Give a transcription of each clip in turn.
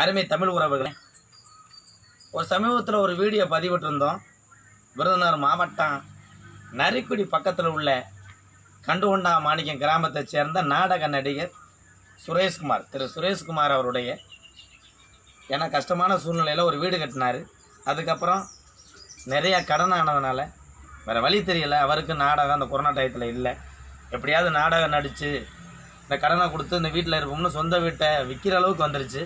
அருமை தமிழ் உறவுகளே ஒரு சமீபத்தில் ஒரு வீடியோ பதிவிட்டிருந்தோம். விருதுநகர் மாவட்டம் நரிக்குடி பக்கத்தில் உள்ள கண்டுகொண்டா மாணிக்கம் கிராமத்தைச் சேர்ந்த நாடக நடிகர் சுரேஷ்குமார் திரு சுரேஷ்குமார் அவருடைய ஏன்னா கஷ்டமான சூழ்நிலையில் ஒரு வீடு கட்டினார். அதுக்கப்புறம் நிறையா கடன் ஆனதுனால வேறு வழி தெரியல அவருக்கு நாடகம் அந்த கொரோனா டயத்தில் இல்லை. எப்படியாவது நாடகம் நடித்து இந்த கடனை கொடுத்து இந்த வீட்டில் இருப்போம்னு சொந்த வீட்டை விற்கிற அளவுக்கு வந்துருச்சு.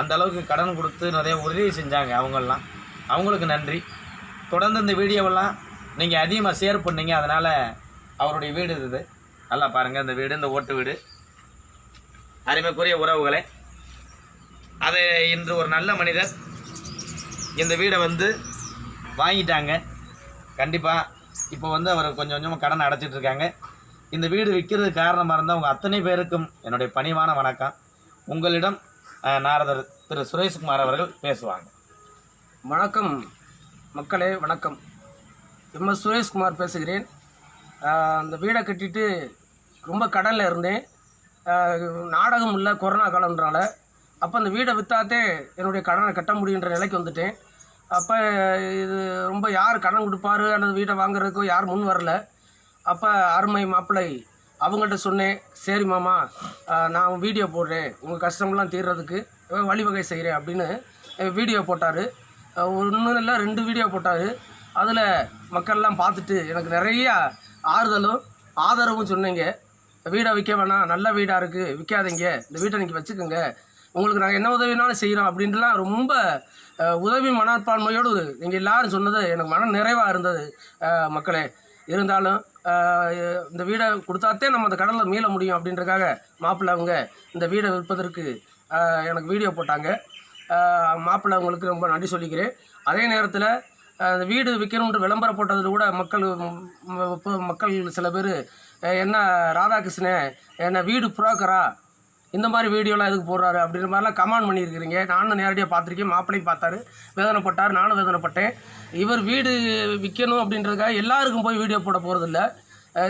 அந்த அளவுக்கு கடன் கொடுத்து நிறைய உதவி செஞ்சாங்க அவங்கெல்லாம். அவங்களுக்கு நன்றி. தொடர்ந்து இந்த வீடியோவெல்லாம் நீங்கள் அதிகமாக ஷேர் பண்ணீங்க அதனால் அவருடைய வீடு இது. நல்லா பாருங்கள் இந்த வீடு இந்த ஓட்டு வீடு. அருமைக்குரிய உறவுகளே அது இன்று ஒரு நல்ல மனிதர் இந்த வீடை வந்து வாங்கிட்டாங்க. கண்டிப்பாக இப்போ வந்து அவர் கொஞ்சம் கொஞ்சமாக கடன் அடைச்சிட்டு இருக்காங்க. இந்த வீடு விற்கிறதுக்கு காரணமாக இருந்தால் உங்கள் அத்தனை பேருக்கும் என்னுடைய பணிவான வணக்கம். உங்களிடம் நாரதர் திரு சுரேஷ்குமார் அவர்கள் பேசுவாங்க. வணக்கம் மக்களே வணக்கம். எம்எஸ் சுரேஷ்குமார் பேசுகிறேன். அந்த வீடை கட்டிட்டு ரொம்ப கடலில் இருந்தேன். நாடகம் இல்லை கொரோனா காலம்ன்றனால அப்போ அந்த வீடை விற்றாத்தே என்னுடைய கடனை கட்ட முடியுன்ற நிலைக்கு வந்துட்டேன். அப்போ இது ரொம்ப யார் கடன் கொடுப்பாரு? அல்லது வீட்டை வாங்குறதுக்கோ யார் முன் வரல. அப்போ அருமை மாப்பிள்ளை அவங்கள்ட்ட சொன்னேன் சரி மாமா நான் வீடியோ போடுறேன். உங்கள் கஷ்டம்லாம் தீர்றதுக்கு வழிவகை செய்கிறேன் அப்படின்னு வீடியோ போட்டார். ஒன்றும் இல்லை ரெண்டு வீடியோ போட்டார். அதில் மக்கள்லாம் பார்த்துட்டு எனக்கு நிறையா ஆறுதலும் ஆதரவும் சொன்னீங்க. வீடை விற்க வேணாம் நல்ல வீடாக இருக்குது விற்காதீங்க இந்த வீட்டை நீங்கள் வச்சுக்கோங்க. உங்களுக்கு நாங்கள் என்ன உதவினாலும் செய்கிறோம் அப்படின்ட்டுலாம் ரொம்ப உதவி மனப்பான்மையோடு நீங்கள் எல்லாரும் சொன்னது எனக்கு மன நிறைவாக இருந்தது. மக்களே இருந்தாலும் இந்த வீடை கொடுத்தாத்தே நம்ம அந்த கடலில் மீள முடியும் அப்படின்றக்காக மாப்பிள்ளை அவங்க இந்த வீடை விற்பதற்கு எனக்கு வீடியோ போட்டாங்க. மாப்பிள்ளை அவங்களுக்கு ரொம்ப நன்றி சொல்லிக்கிறேன். அதே நேரத்தில் அந்த வீடு விற்கணுன்ற விளம்பரம் போட்டதில் கூட மக்கள் மக்கள் சில பேர் என்ன ராதாகிருஷ்ணன் என்ன வீடு புரோக்கரா இந்த மாதிரி வீடியோலாம் எதுக்கு போடுறாரு அப்படின்ற மாதிரிலாம் கமெண்ட் பண்ணியிருக்கிறீங்க. நானும் நேரடியாக பார்த்துருக்கேன். மாப்பிள்ளையும் பார்த்தாரு. வேதனைப்பட்டார். நானும் வேதனைப்பட்டேன். இவர் வீடு விற்கணும் அப்படின்றதுக்காக எல்லாருக்கும் போய் வீடியோ போட போகிறதில்ல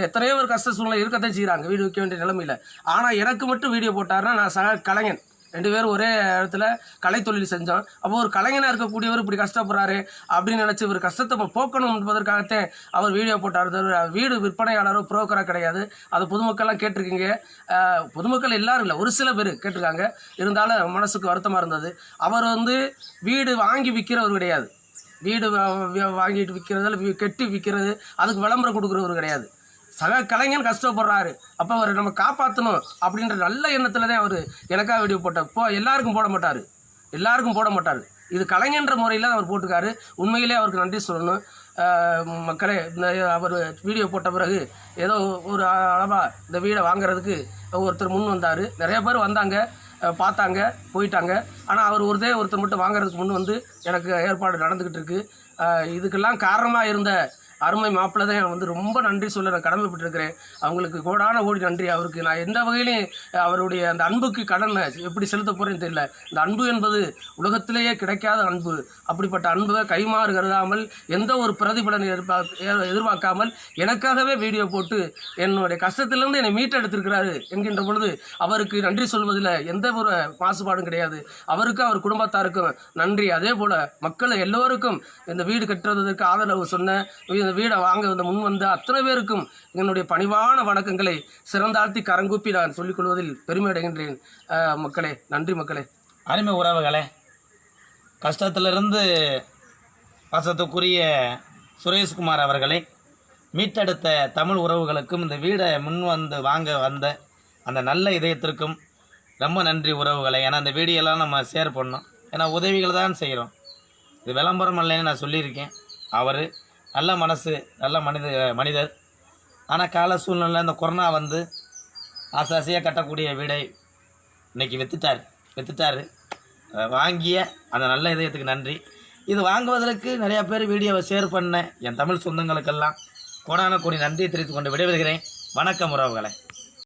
எத்தனையோ ஒரு கஷ்ட சூழ்நிலை இருக்கத்தான் செய்கிறாங்க வீடு விற்க வேண்டிய நிலமையில். ஆனால் எனக்கு மட்டும் வீடியோ போட்டார்னா நான் சக கலைஞன். ரெண்டு பேரும் ஒரே இடத்துல கலைத்தொழில் செஞ்சோம் அப்போ ஒரு கலைஞனாக இருக்கக்கூடியவர் இப்படி கஷ்டப்படுறாரு அப்படின்னு நினச்சி இவர் கஷ்டத்தை இப்போ போக்கணும் என்பதற்காகத்தான் அவர் வீடியோ போட்டார். வீடு விற்பனையாளரோ புரோக்கராக கிடையாது. அது பொதுமக்கள்லாம் கேட்டிருக்கீங்க. பொதுமக்கள் எல்லாரும் இல்லை ஒரு சில பேர் கேட்டிருக்காங்க. இருந்தாலும் மனசுக்கு வருத்தமாக இருந்தது. அவர் வந்து வீடு வாங்கி விற்கிறவர் கிடையாது. வீடு வாங்கிட்டு விற்கிறது இல்லை கெட்டி விற்கிறது அதுக்கு விளம்பரம் கொடுக்குறவர் கிடையாது. சக கலைஞன் கஷ்டப்படுறாரு. அப்போ அவரை நம்ம காப்பாற்றணும் அப்படின்ற நல்ல எண்ணத்தில் தான் அவர் எனக்காக வீடியோ போட்டார். போ எல்லாருக்கும் போட மாட்டார். எல்லாருக்கும் போட மாட்டார். இது கலைஞன்ற முறையில் அவர் போட்டுக்காரு உண்மையிலே அவருக்கு நன்றி சொல்லணும். மக்களே இந்த அவர் வீடியோ போட்ட பிறகு ஏதோ ஒரு அளவாக இந்த வீடை வாங்குறதுக்கு ஒருத்தர் முன் வந்தார். நிறைய பேர் வந்தாங்க பார்த்தாங்க போயிட்டாங்க. ஆனால் அவர் ஒருதே ஒருத்தர் மட்டும் வாங்குறதுக்கு முன் வந்து எனக்கு ஏற்பாடு நடந்துக்கிட்டு இருக்குது இதுக்கெல்லாம் காரணமாக இருந்த அருமை மாப்பிள்ளை தான் வந்து ரொம்ப நன்றி சொல்ல நான் கடமைப்பட்டிருக்கிறேன். அவங்களுக்கு கோடான கோடி நன்றி. அவருக்கு நான் எந்த வகையிலையும் அவருடைய அந்த அன்புக்கு கடனை எப்படி செலுத்த போகிறேன்னு தெரியல. இந்த அன்பு என்பது உலகத்திலேயே கிடைக்காத அன்பு. அப்படிப்பட்ட அன்பை கைமாறு கருதாமல் எந்த ஒரு பிரதிபலனை எதிர்பார்க்க எதிர்பார்க்காமல் எனக்காகவே வீடியோ போட்டு என்னுடைய கஷ்டத்திலிருந்து என்னை மீட்டெடுத்திருக்கிறாரு என்கின்ற பொழுது அவருக்கு நன்றி சொல்வதில் எந்த ஒரு மாசுபாடும் கிடையாது. அவருக்கும் அவர் குடும்பத்தாருக்கும் நன்றி. அதே போல் மக்கள் எல்லோருக்கும் இந்த வீடு கட்டுறதுக்கு ஆதரவு சொன்ன வீடை வாங்க வந்த முன் வந்த அத்தனை பேருக்கும் என்னுடைய பணிவான வணக்கங்களை சிறந்தாழ்த்தி கரங்கூப்பி நான் சொல்லிக் கொள்வதில் பெருமை அடைகின்றேன். மக்களே நன்றி மக்களே. அருமை உறவுகளே கஷ்டத்திலிருந்து வசத்துக்குரிய சுரேஷ்குமார் அவர்களை மீட்டெடுத்த தமிழ் உறவுகளுக்கும் இந்த வீடை முன் வந்து வாங்க வந்த அந்த நல்ல இதயத்திற்கும் ரொம்ப நன்றி உறவுகளை. ஏன்னா இந்த வீடியோலாம் நம்ம ஷேர் பண்ணோம். ஏன்னா உதவிகள் தான் செய்கிறோம். இது விளம்பரம் இல்லைன்னு நான் சொல்லியிருக்கேன். அவர் நல்ல மனசு நல்ல மனித மனிதர். ஆனால் கால சூழ்நிலை இந்த கொரோனா வந்து ஆசை ஆசையாக கட்டக்கூடிய வீடை இன்னைக்கு வித்துட்டார் வித்துட்டார். வாங்கிய அந்த நல்ல இதயத்துக்கு நன்றி. இது வாங்குவதற்கு நிறையா பேர் வீடியோவை ஷேர் பண்ண என் தமிழ் சொந்தங்களுக்கெல்லாம் கோடான கோடி நன்றியை தெரிவித்துக் கொண்டு விடைபெறுகிறேன். வணக்கம் உறவுகளை.